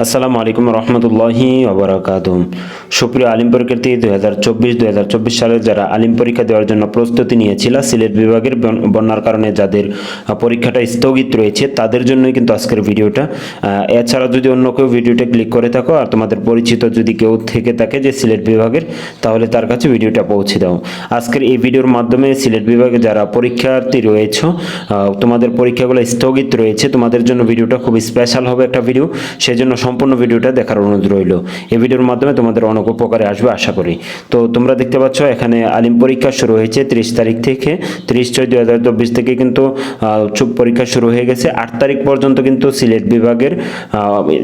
আসসালামু আলাইকুম রহমতুল্লাহি ওবরাকাত সুপ্রিয় আলিম পরীক্ষার্থী, দুই হাজার চব্বিশ, দুই হাজার চব্বিশ সালে যারা আলিম পরীক্ষা দেওয়ার জন্য প্রস্তুতি নিয়েছিল, সিলেট বিভাগের বন- বন্যার কারণে যাদের পরীক্ষাটা স্থগিত রয়েছে, তাদের জন্যই কিন্তু আজকের ভিডিওটা। এছাড়া যদি অন্য কেউ ভিডিওটা ক্লিক করে থাকো আর তোমাদের পরিচিত যদি কেউ থেকে থাকে যে সিলেট বিভাগের, তাহলে তার কাছে ভিডিওটা পৌঁছে দাও। আজকের এই ভিডিওর মাধ্যমে সিলেট বিভাগে যারা পরীক্ষার্থী রয়েছ তোমাদের পরীক্ষাগুলো স্থগিত রয়েছে, তোমাদের জন্য ভিডিওটা খুব স্পেশাল হবে একটা ভিডিও। সেজন্য সম্পূর্ণ ভিডিওটা দেখার অনুরোধ রইল। এই ভিডিওর মাধ্যমে তোমাদের অনেক উপকারে আসবে, আশা করি। তো তোমরা দেখতে পাচ্ছ, এখানে আলিম পরীক্ষা শুরু হয়েছে তিরিশ তারিখ থেকে। তিরিশ ছয় দুই হাজার থেকে কিন্তু চুপ পরীক্ষা শুরু হয়ে গেছে। আট তারিখ পর্যন্ত কিন্তু সিলেট বিভাগের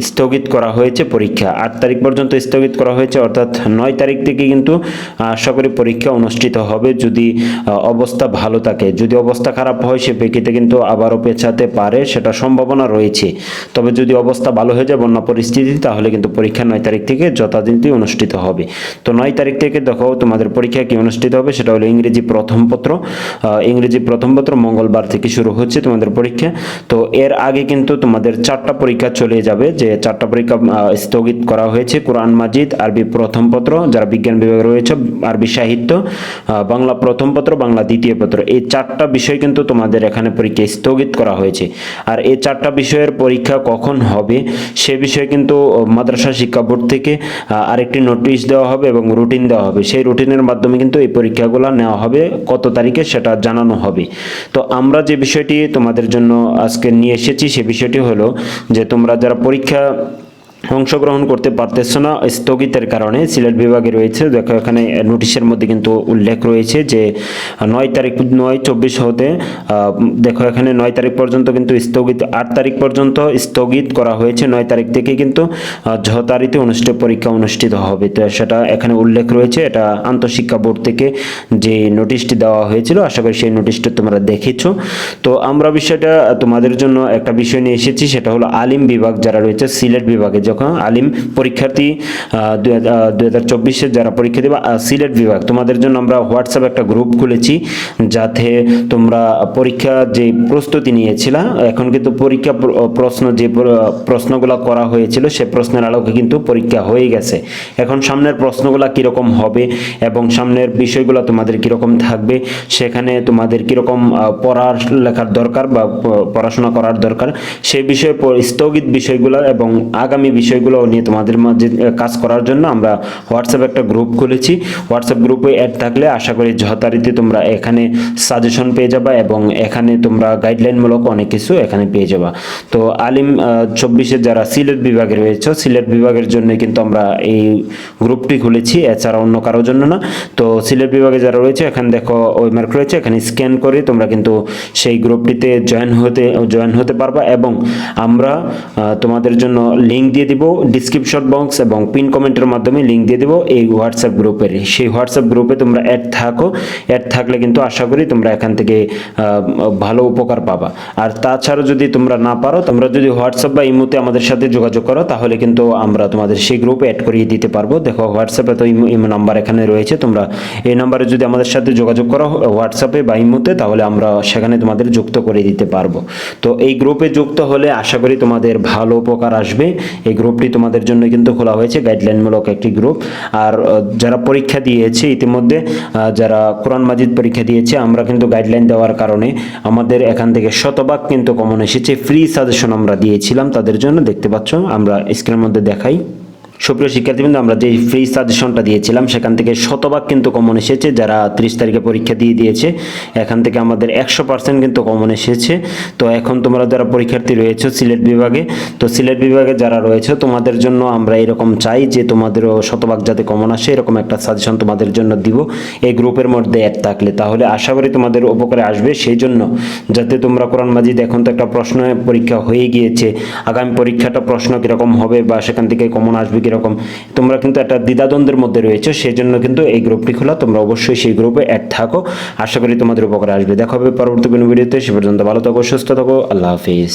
স্থগিত করা হয়েছে পরীক্ষা। আট তারিখ পর্যন্ত স্থগিত করা হয়েছে, অর্থাৎ নয় তারিখ থেকে কিন্তু আশা করি পরীক্ষা অনুষ্ঠিত হবে যদি অবস্থা ভালো থাকে। যদি অবস্থা খারাপ হয়, সে প্রেক্ষিতে কিন্তু আবারও পেছাতে পারে, সেটা সম্ভাবনা রয়েছে। তবে যদি অবস্থা ভালো হয়ে যায়, বন্যা পরিস্থিতি, তাহলে কিন্তু পরীক্ষা নয় তারিখ থেকে যথাদিনটি অনুষ্ঠিত হবে। তো নয় তারিখ থেকে দেখো তোমাদের পরীক্ষা কি অনুষ্ঠিত হবে, সেটা হলো ইংরেজি প্রথম পত্র। ইংরেজি প্রথম পত্র মঙ্গলবার থেকে শুরু হচ্ছে তোমাদের পরীক্ষা। তো এর আগে কিন্তু তোমাদের চারটা পরীক্ষা চলে যাবে, যে চারটা পরীক্ষা স্থগিত করা হয়েছে, কোরআন, মাজিদ, আরবি প্রথম পত্র, যারা বিজ্ঞান বিভাগে রয়েছে, আরবি সাহিত্য বাংলা প্রথম পত্র, বাংলা দ্বিতীয় পত্র। এই চারটা বিষয় কিন্তু তোমাদের এখানে পরীক্ষা স্থগিত করা হয়েছে। আর এই চারটা বিষয়ের পরীক্ষা কখন হবে, সে বিষয়ে কিন্তু মাদ্রাসা শিক্ষা বোর্ড থেকে আরেকটি নোটিশ দেওয়া হবে এবং রুটিন দেওয়া হবে। সেই রুটিনের মাধ্যমে কিন্তু এই পরীক্ষাগুলো নেওয়া হবে, কত তারিখে সেটা জানানো হবে। তো আমরা যে বিষয়টি তোমাদের জন্য আজকে নিয়ে এসেছি, সে বিষয়টি হলো যে তোমরা যারা পরীক্ষা অংশগ্রহণ করতে পারতেছো না, স্থগিতের কারণে সিলেট বিভাগে রয়েছে। দেখো, এখানে নোটিশের মধ্যে কিন্তু উল্লেখ রয়েছে যে, নয় তারিখ, নয় চব্বিশ হতে দেখো, এখানে নয় তারিখ পর্যন্ত কিন্তু স্থগিত, আট তারিখ পর্যন্ত স্থগিত করা হয়েছে। নয় তারিখ থেকে কিন্তু ছ তারিখে অনুষ্ঠিত পরীক্ষা অনুষ্ঠিত হবে। তো সেটা এখানে উল্লেখ রয়েছে। এটা আন্তঃশিক্ষা বোর্ড থেকে যে নোটিশটি দেওয়া হয়েছিল, আশা করি সেই নোটিশটা তোমরা দেখেছ। তো আমরা বিষয়টা তোমাদের জন্য একটা বিষয় নিয়ে এসেছি, সেটা হলো আলিম বিভাগ যারা রয়েছে, সিলেট বিভাগে আলিম পরীক্ষার্থী দুই হাজার চব্বিশে যারা পরীক্ষা দেবে সিলেট বিভাগ। তোমাদের জন্য আমরা হোয়াটসঅ্যাপ একটা গ্রুপ খুলেছি, যাতে তোমরা পরীক্ষা যে প্রস্তুতি নিয়েছিলা, এখন কিন্তু পরীক্ষা প্রশ্ন যে প্রশ্নগুলো করা হয়েছিল, সে প্রশ্নের আলোকে কিন্তু পরীক্ষা হয়ে গেছে। এখন সামনের প্রশ্নগুলো কীরকম হবে এবং সামনের বিষয়গুলো তোমাদের কীরকম থাকবে, সেখানে তোমাদের কীরকম পড়ার লেখার দরকার বা পড়াশোনা করার দরকার সেই বিষয়ে স্থগিত বিষয়গুলো এবং আগামী বিষয়গুলো নিয়ে তোমাদের মাঝে কাজ করার জন্য আমরা হোয়াটসঅ্যাপ একটা গ্রুপ খুলেছি। হোয়াটসঅ্যাপ গ্রুপে অ্যাড থাকলে আশা করি যথারীতি তোমরা এখানে সাজেশন পেয়ে যাবা এবং এখানে তোমরা গাইডলাইনমূলক অনেক কিছু এখানে পেয়ে যাবা। তো আলিম চব্বিশে যারা সিলেট বিভাগে রয়েছে, সিলেট বিভাগের জন্য কিন্তু আমরা এই গ্রুপটি খুলেছি, এছাড়া অন্য কারোর জন্য না। তো সিলেট বিভাগে যারা রয়েছে, এখানে দেখো ওই মার্ক রয়েছে, এখানে স্ক্যান করে তোমরা কিন্তু সেই গ্রুপটিতে জয়েন হতে জয়েন হতে পারবা এবং আমরা তোমাদের জন্য লিঙ্ক দিয়ে দিব ডিসক্রিপশন বক্স এবং পিন কমেন্টের মাধ্যমে লিঙ্ক দিয়ে দিব এই হোয়াটসঅ্যাপ গ্রুপের সেই হোয়াটসঅ্যাপ গ্রুপে তোমরা অ্যাড থাকো। অ্যাড থাকলে কিন্তু আশা করি তোমরা এখান থেকে ভালো উপকার পাবা। আর তাছাড়া যদি তোমরা না পারো, তোমরা যদি হোয়াটসঅ্যাপ বা ইমোতে আমাদের সাথে যোগাযোগ করো, তাহলে কিন্তু আমরা তোমাদের সেই গ্রুপে অ্যাড করিয়ে দিতে পারব। দেখো হোয়াটসঅ্যাপে তো ইমো নাম্বার এখানে রয়েছে। তোমরা এই নাম্বারে যদি আমাদের সাথে যোগাযোগ করো হোয়াটসঅ্যাপে বা ইমোতে তাহলে আমরা সেখানে তোমাদের যুক্ত করে দিতে পারব। তো এই গ্রুপে যুক্ত হলে আশা করি তোমাদের ভালো উপকার আসবে। এই গ্রুপটি তোমাদের জন্য কিন্তু খোলা হয়েছে গাইডলাইনমূলক একটি গ্রুপ আর যারা পরীক্ষা দিয়েছে ইতিমধ্যে যারা কোরআন মাজিদ পরীক্ষা দিয়েছে, আমরা কিন্তু গাইডলাইন দেওয়ার কারণে আমাদের এখান থেকে শতভাগ কিন্তু কমন এসেছে। ফ্রি সাজেশন আমরা দিয়েছিলাম, তাদের জন্য দেখতে পাচ্ছ, আমরা স্ক্রিনের মধ্যে দেখাই। সুপ্রিয় শিক্ষার্থীবৃন্দ, আমরা যে ফ্রি সাজেশনটা দিয়েছিলাম, সেখান থেকে শতভাগ কিন্তু কমন এসেছে, যারা ত্রিশ তারিখে পরীক্ষা দিয়ে দিয়েছে, এখান থেকে আমাদের একশো পার্সেন্ট কিন্তু কমন এসেছে। তো এখন তোমরা যারা পরীক্ষার্থী রয়েছে সিলেট বিভাগে, তো সিলেট বিভাগে যারা রয়েছে, তোমাদের জন্য আমরা এরকম চাই যে তোমাদেরও শতভাগ যাতে কমন আসে, এরকম একটা সাজেশন তোমাদের জন্য দিব। এই গ্রুপের মধ্যে অ্যাড থাকলে। তাহলে আশা করি তোমাদের উপকারে আসবে। সেই জন্য যাতে তোমরা কোরআন মাজিদ এখন তো একটা প্রশ্ন পরীক্ষা হয়ে গিয়েছে, আগামী পরীক্ষাটা প্রশ্ন কীরকম হবে বা সেখান থেকে কমন আসবে কীরকম? তোমরা কিন্তু একটা দ্বিধাদ্বন্দ্বের মধ্যে রয়েছে সেই জন্য কিন্তু এই গ্রুপটি খোলা। তোমরা অবশ্যই সেই গ্রুপে অ্যাড থাকো। আশা করি তোমাদের উপকারে আসবে। দেখা হবে পরবর্তী কোনো ভিডিওতে সে পর্যন্ত ভালো থাকো, সুস্থ থাকো। আল্লাহ হাফিজ।